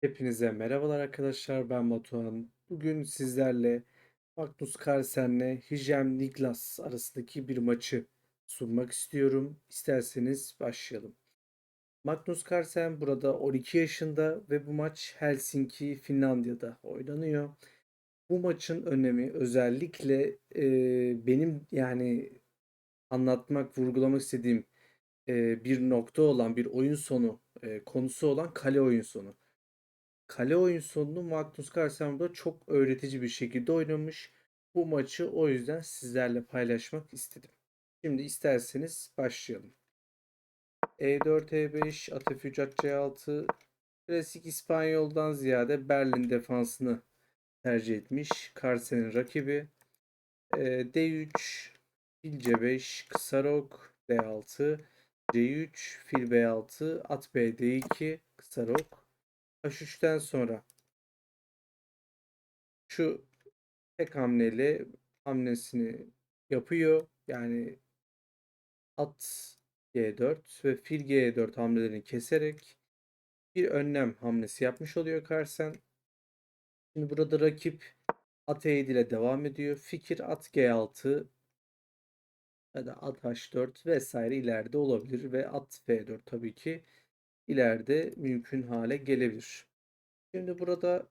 Hepinize merhabalar arkadaşlar. Ben Batuhan. Bugün sizlerle Magnus Carlsen'le Hijem Niklas arasındaki bir maçı sunmak istiyorum. İsterseniz başlayalım. Magnus Carlsen burada 12 yaşında ve bu maç Helsinki, Finlandiya'da oynanıyor. Bu maçın önemi özellikle e, benim yani anlatmak, vurgulamak istediğim e, bir nokta olan bir oyun sonu e, konusu olan kale oyun sonu. Kale oyun sonunu Magnus Carlsen burada çok öğretici bir şekilde oynamış. Bu maçı o yüzden sizlerle paylaşmak istedim. Şimdi isterseniz başlayalım. E4, E5, at F3, at C6 klasik İspanyol'dan ziyade Berlin defansını tercih etmiş. Carlsen'in rakibi. E, D3, fil C5, kısa rok, D6, C3, fil B6, at B D2, kısa rok, H3'ten sonra şu tek hamleyle hamlesini yapıyor. Yani at G4 ve fil G4 hamlelerini keserek bir önlem hamlesi yapmış oluyor Carlsen. Şimdi burada rakip at E7 ile devam ediyor. Fikir at G6 ya da at H4 vesaire ileride olabilir ve at F4 tabii ki ileride mümkün hale gelebilir. Şimdi burada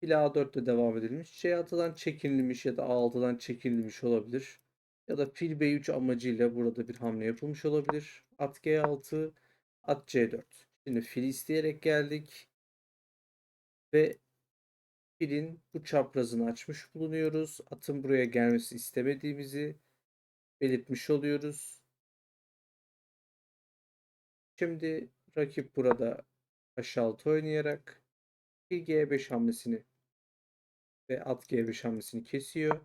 fil A4 ile devam edilmiş. C6'dan çekilmiş ya da A6'dan çekilmiş olabilir. Ya da fil B3 amacıyla burada bir hamle yapılmış olabilir. At G6, at C4. Şimdi fil isteyerek geldik. Ve filin bu çaprazını açmış bulunuyoruz. Atın buraya gelmesi istemediğimizi belirtmiş oluyoruz. Şimdi rakip burada H6 oynayarak fil G5 hamlesini ve at G5 hamlesini kesiyor.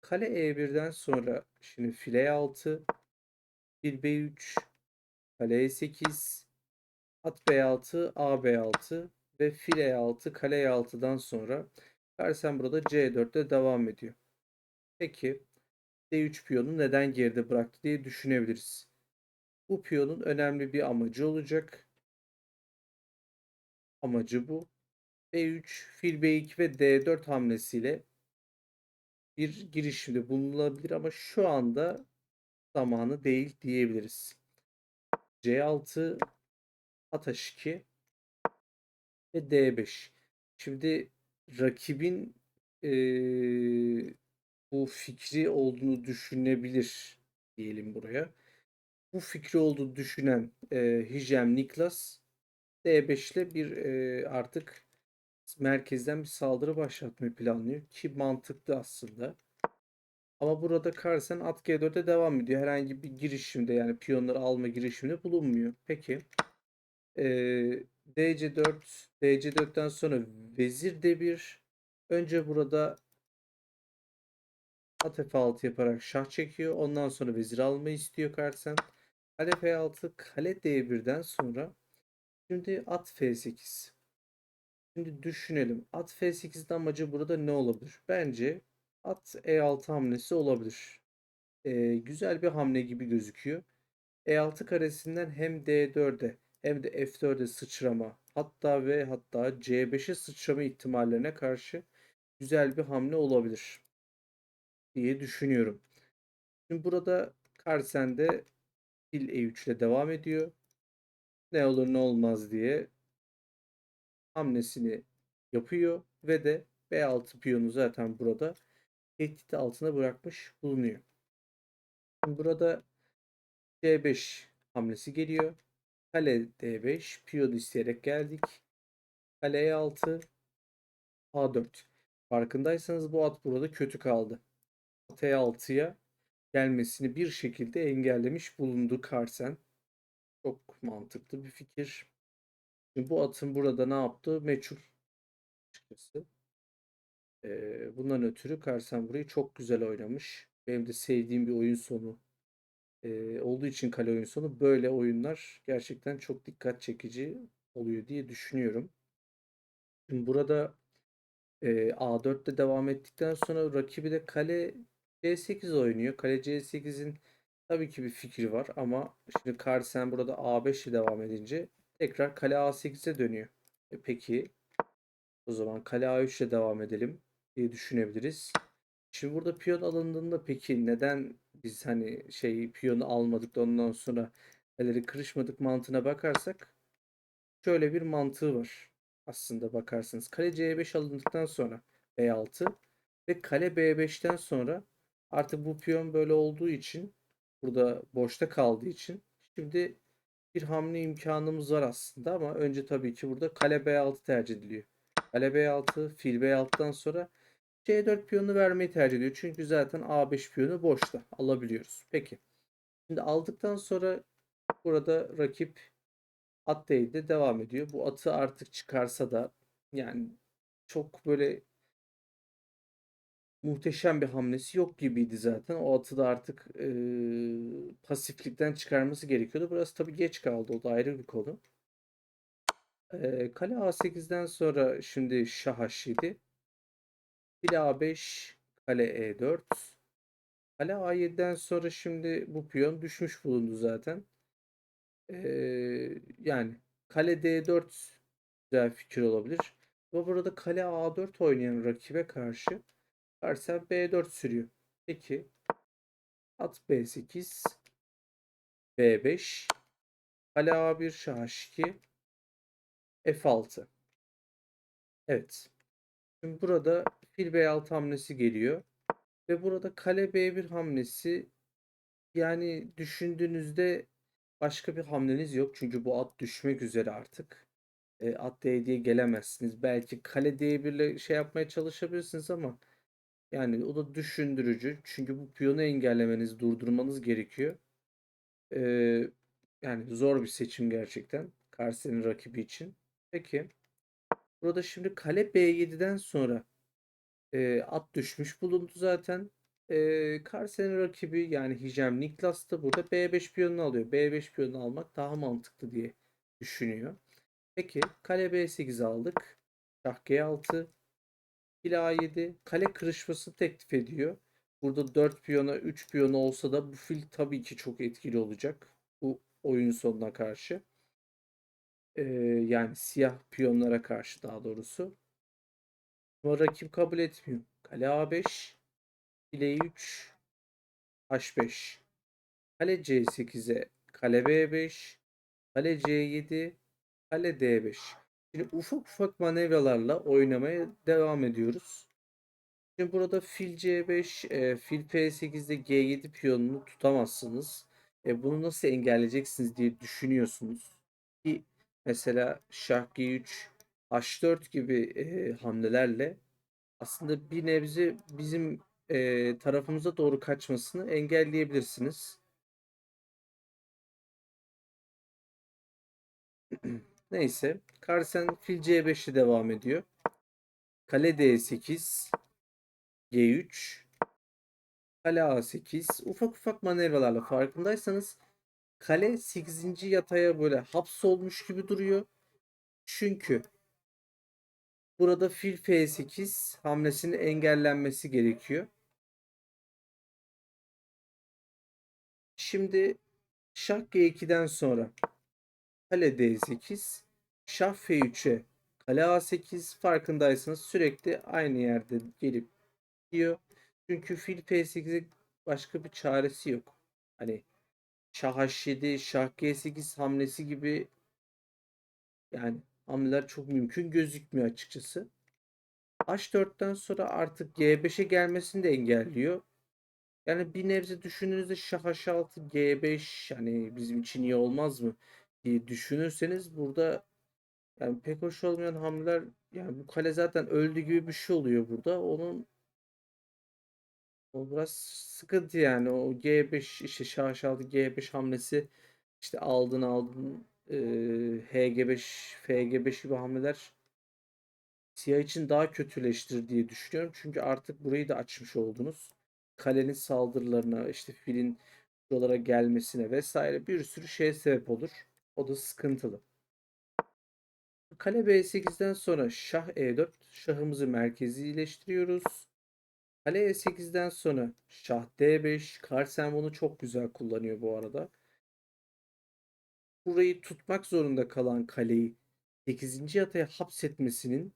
Kale E1'den sonra şimdi file 6 fil B3 kale E8 at B6 A B6 ve file E6 kale E6'dan sonra Carlsen burada C4'te devam ediyor. Peki D3 piyonu neden geride bıraktı diye düşünebiliriz. Bu piyonun önemli bir amacı olacak. Amacı bu. B3, fil B2 ve D4 hamlesiyle bir girişimde bulunabilir ama şu anda zamanı değil diyebiliriz. C6, at H2 ve D5. Şimdi rakibin eee, bu fikri olduğunu düşünebilir diyelim buraya. Bu fikri olduğunu düşünen eee Hijem Niklas D5 ile bir eee, artık merkezden bir saldırı başlatmayı planlıyor ki mantıklı aslında. Ama burada Carlsen at G4'e devam ediyor. Herhangi bir girişimde yani piyonları alma girişiminde bulunmuyor. Peki. Ee, DC4, DC4'ten sonra vezir D1. Önce burada at F6 yaparak şah çekiyor. Ondan sonra vezir almayı istiyor Carlsen. Kale F6, kale D1'den sonra şimdi at F8. Şimdi düşünelim. At F8'de amacı burada ne olabilir? Bence at E6 hamlesi olabilir. Ee, güzel bir hamle gibi gözüküyor. E6 karesinden hem D4'e hem de F4'e sıçrama hatta ve hatta C5'e sıçrama ihtimallerine karşı güzel bir hamle olabilir diye düşünüyorum. Şimdi burada Carlsen fil E3 ile devam ediyor. Ne olur ne olmaz diye hamlesini yapıyor ve de B6 piyonu zaten burada tehdit altına bırakmış bulunuyor. Şimdi burada C5 hamlesi geliyor. Kale D5 piyon isteyerek geldik. Kale E6 A4. Farkındaysanız bu at burada kötü kaldı. At E6'ya gelmesini bir şekilde engellemiş bulundu Carlsen. Çok mantıklı bir fikir. Şimdi bu atın burada ne yaptığı meçhul açıkçası. Ee, bundan ötürü Carlsen burayı çok güzel oynamış. Benim de sevdiğim bir oyun sonu ee, olduğu için kale oyun sonu böyle oyunlar gerçekten çok dikkat çekici oluyor diye düşünüyorum. Şimdi burada e, A4'te devam ettikten sonra rakibi de kale C8 oynuyor. Kale C8'in tabii ki bir fikri var ama şimdi Carlsen burada A5 ile devam edince tekrar kale A8'e dönüyor. E, peki o zaman kale A3 ile devam edelim diye düşünebiliriz. Şimdi burada piyon alındığında peki neden biz hani şey piyonu almadık da ondan sonra kaleleri kırışmadık mantığına bakarsak şöyle bir mantığı var. Aslında bakarsanız kale C5 alındıktan sonra B6 ve kale B5'ten sonra artık bu piyon böyle olduğu için burada boşta kaldığı için şimdi bir hamle imkanımız var aslında ama önce tabii ki burada kale B6 tercih ediliyor. Kale B6, fil B6'dan sonra C4 piyonu vermeyi tercih ediyor. Çünkü zaten A5 piyonu boşta alabiliyoruz. Peki. Şimdi aldıktan sonra burada rakip at değdi devam ediyor. Bu atı artık çıkarsa da yani çok böyle muhteşem bir hamlesi yok gibiydi zaten. O atı da artık e, pasiflikten çıkarması gerekiyordu. Burası tabii geç kaldı. O da ayrı bir konu. E, kale A8'den sonra şimdi şah H7. Fil A5, kale E4. Kale A7'den sonra şimdi bu piyon düşmüş bulundu zaten. Ee, yani kale D4 güzel fikir olabilir. Ama burada kale A4 oynayan rakibe karşı Parsel B4 sürüyor. Peki at B8 B5 kale A1 şah H2 F6 Evet. Şimdi burada fil B6 hamlesi geliyor. Ve burada kale B1 hamlesi yani düşündüğünüzde başka bir hamleniz yok. Çünkü bu at düşmek üzere artık. E, at D diye gelemezsiniz. Belki kale D1 ile şey yapmaya çalışabilirsiniz ama yani o da düşündürücü. Çünkü bu piyonu engellemeniz, durdurmanız gerekiyor. E, yani zor bir seçim gerçekten. Karşısının rakibi için. Peki. Burada şimdi kale B7'den sonra e, at düşmüş bulundu zaten. E, Karsen'in rakibi yani Hicem Niklas da burada B5 piyonunu alıyor. B5 piyonunu almak daha mantıklı diye düşünüyor. Peki kale B8 aldık. Şah G6. Fil A7. Kale kırışması teklif ediyor. Burada 4 piyona 3 piyona olsa da bu fil tabii ki çok etkili olacak. Bu oyun sonuna karşı. Ee, yani siyah piyonlara karşı daha doğrusu. Ama rakip kabul etmiyor. Kale A5. File 3. H5. Kale C8'e. Kale B5. Kale C7. Kale D5. Şimdi ufak ufak manevralarla oynamaya devam ediyoruz. Şimdi burada fil C5, e, fil P8'de G7 piyonunu tutamazsınız. E, bunu nasıl engelleyeceksiniz diye düşünüyorsunuz. Ki mesela şah G3, H4 gibi e, hamlelerle aslında bir nebze bizim e, tarafımıza doğru kaçmasını engelleyebilirsiniz. Neyse. Carsen fil C5'le devam ediyor. Kale D8 G3 Kale A8 ufak ufak manevralarla farkındaysanız kale 8. yataya böyle hapsolmuş gibi duruyor. Çünkü burada fil F8 hamlesinin engellenmesi gerekiyor. Şimdi şah G2'den sonra kale D8 şah F3'e kale A8 farkındaysanız sürekli aynı yerde gelip diyor. Çünkü fil F8'e başka bir çaresi yok. Hani şah H7, şah G8 hamlesi gibi yani hamleler çok mümkün gözükmüyor açıkçası. H4'ten sonra artık G5'e gelmesini de engelliyor. Yani bir nebze düşündüğünüzde şah H6, G5 hani bizim için iyi olmaz mı diye düşünürseniz burada yani pek hoş olmayan hamleler yani bu kale zaten öldü gibi bir şey oluyor burada. Onun o biraz sıkıntı yani. O G5 işte H6 G5 hamlesi işte aldın aldın e, HG5 FG5 gibi hamleler siyah için daha kötüleştir diye düşünüyorum. Çünkü artık burayı da açmış oldunuz. Kalenin saldırılarına işte filin buralara gelmesine vesaire bir sürü şey sebep olur. O da sıkıntılı. Kale B8'den sonra şah E4 şahımızı merkezileştiriyoruz. Kale E8'den sonra şah D5 Carlsen bunu çok güzel kullanıyor bu arada. Burayı tutmak zorunda kalan kaleyi 8. ataya hapsetmesinin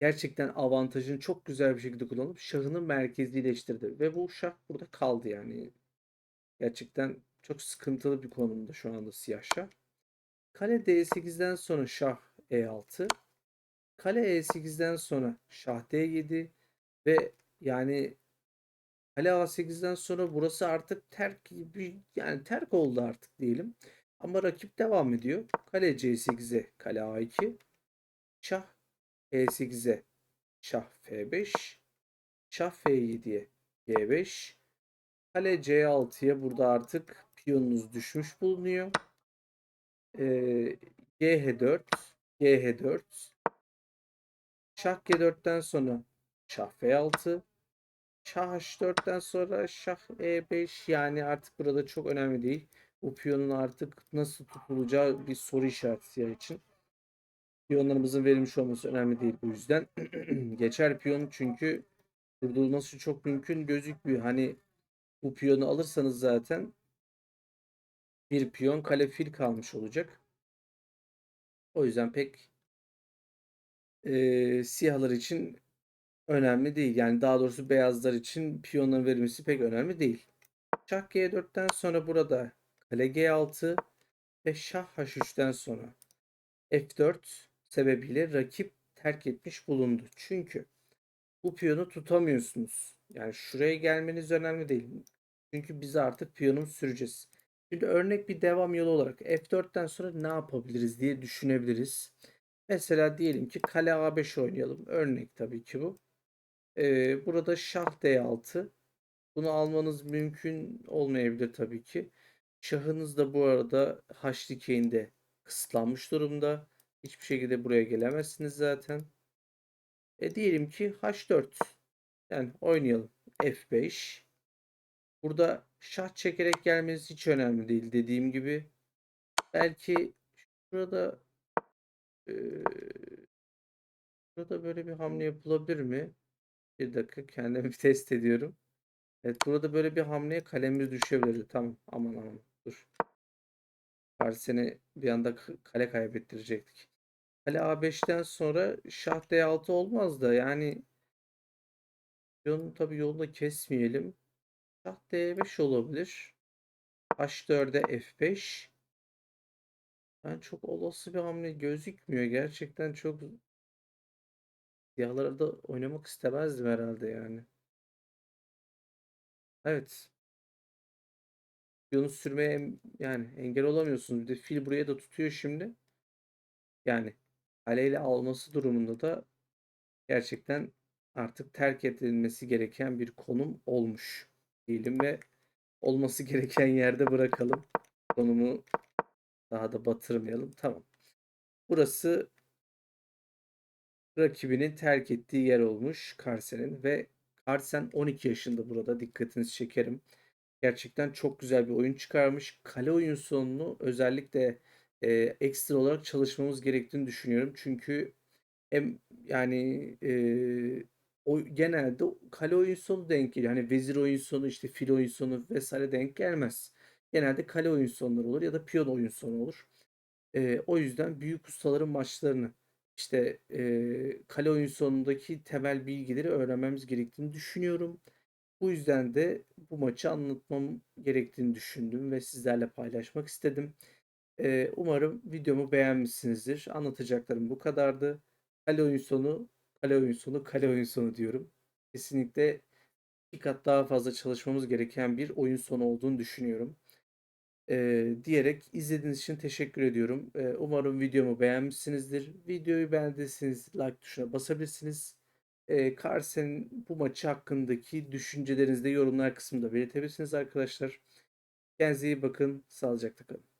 gerçekten avantajını çok güzel bir şekilde kullanıp şahını merkezileştirdi. Ve bu şah burada kaldı yani. Gerçekten çok sıkıntılı bir konumda şu anda siyah şah. Kale D8'den sonra şah E6. Kale E8'den sonra şah D7 ve yani kale A8'den sonra burası artık terk gibi yani terk oldu artık diyelim. Ama rakip devam ediyor. Kale C8'e kale A2. Şah E8'e şah F5. Şah F7'ye G5. Kale C6'ya burada artık piyonunuz düşmüş bulunuyor. Ee, GH4 GH4 Şah G4'ten sonra Şah F6 Şah H4'ten sonra Şah E5 yani artık burada çok önemli değil. Bu piyonun artık nasıl tutulacağı bir soru işareti siyah için. Piyonlarımızın verilmiş olması önemli değil bu yüzden. Geçer piyon çünkü durdurulması çok mümkün gözükmüyor. Hani bu piyonu alırsanız zaten bir piyon kale fil kalmış olacak. O yüzden pek e, siyahlar için önemli değil. Yani daha doğrusu beyazlar için piyonların verilmesi pek önemli değil. Şah G4'ten sonra burada kale G6 ve Şah H3'ten sonra F4 sebebiyle rakip terk etmiş bulundu. Çünkü bu piyonu tutamıyorsunuz. Yani şuraya gelmeniz önemli değil. Çünkü biz artık piyonu süreceğiz. Şimdi örnek bir devam yolu olarak F4'ten sonra ne yapabiliriz diye düşünebiliriz. Mesela diyelim ki kale A5 oynayalım. Örnek tabii ki bu. Ee, burada şah D6. Bunu almanız mümkün olmayabilir tabii ki. Şahınız da bu arada H dikeyinde kısıtlanmış durumda. Hiçbir şekilde buraya gelemezsiniz zaten. E diyelim ki H4. Yani oynayalım. F5. Burada şah çekerek gelmesi hiç önemli değil dediğim gibi. Belki şurada e, şurada böyle bir hamle yapılabilir mi? Bir dakika kendimi test ediyorum. Evet burada böyle bir hamleye kalemiz düşebilirdi. Tamam aman aman dur. Paris'ini bir anda kale kaybettirecektik. Kale A5'ten sonra şah D6 olmaz da yani yolunu tabii yolunda kesmeyelim. Şah D5 olabilir. H4'e F5. Ben çok olası bir hamle gözükmüyor. Gerçekten çok siyahlarda oynamak istemezdim herhalde yani. Evet. Piyonu sürmeye yani engel olamıyorsunuz. Bir de fil buraya da tutuyor şimdi. Yani kaleyle alması durumunda da gerçekten artık terk edilmesi gereken bir konum olmuş diyelim ve olması gereken yerde bırakalım. Konumu daha da batırmayalım. Tamam. Burası rakibinin terk ettiği yer olmuş Karsen'in ve Karsen 12 yaşında burada dikkatinizi çekerim. Gerçekten çok güzel bir oyun çıkarmış. Kale oyun sonunu özellikle e, ekstra olarak çalışmamız gerektiğini düşünüyorum. Çünkü hem yani e, o genelde kale oyun sonu denk geliyor. Hani vezir oyun sonu, işte fil oyun sonu vesaire denk gelmez. Genelde kale oyun sonları olur ya da piyon oyun sonu olur. E, o yüzden büyük ustaların maçlarını işte e, kale oyun sonundaki temel bilgileri öğrenmemiz gerektiğini düşünüyorum. Bu yüzden de bu maçı anlatmam gerektiğini düşündüm ve sizlerle paylaşmak istedim. E, umarım videomu beğenmişsinizdir. Anlatacaklarım bu kadardı. Kale oyun sonu, kale oyun sonu, kale oyun sonu diyorum. Kesinlikle bir kat daha fazla çalışmamız gereken bir oyun sonu olduğunu düşünüyorum. Ee, diyerek izlediğiniz için teşekkür ediyorum. Ee, umarım videomu beğenmişsinizdir. Videoyu beğendiyseniz like tuşuna basabilirsiniz. Ee, Carlsen'in bu maçı hakkındaki düşüncelerinizi de yorumlar kısmında belirtebilirsiniz arkadaşlar. Kendinize iyi bakın. Sağlıcakla kalın.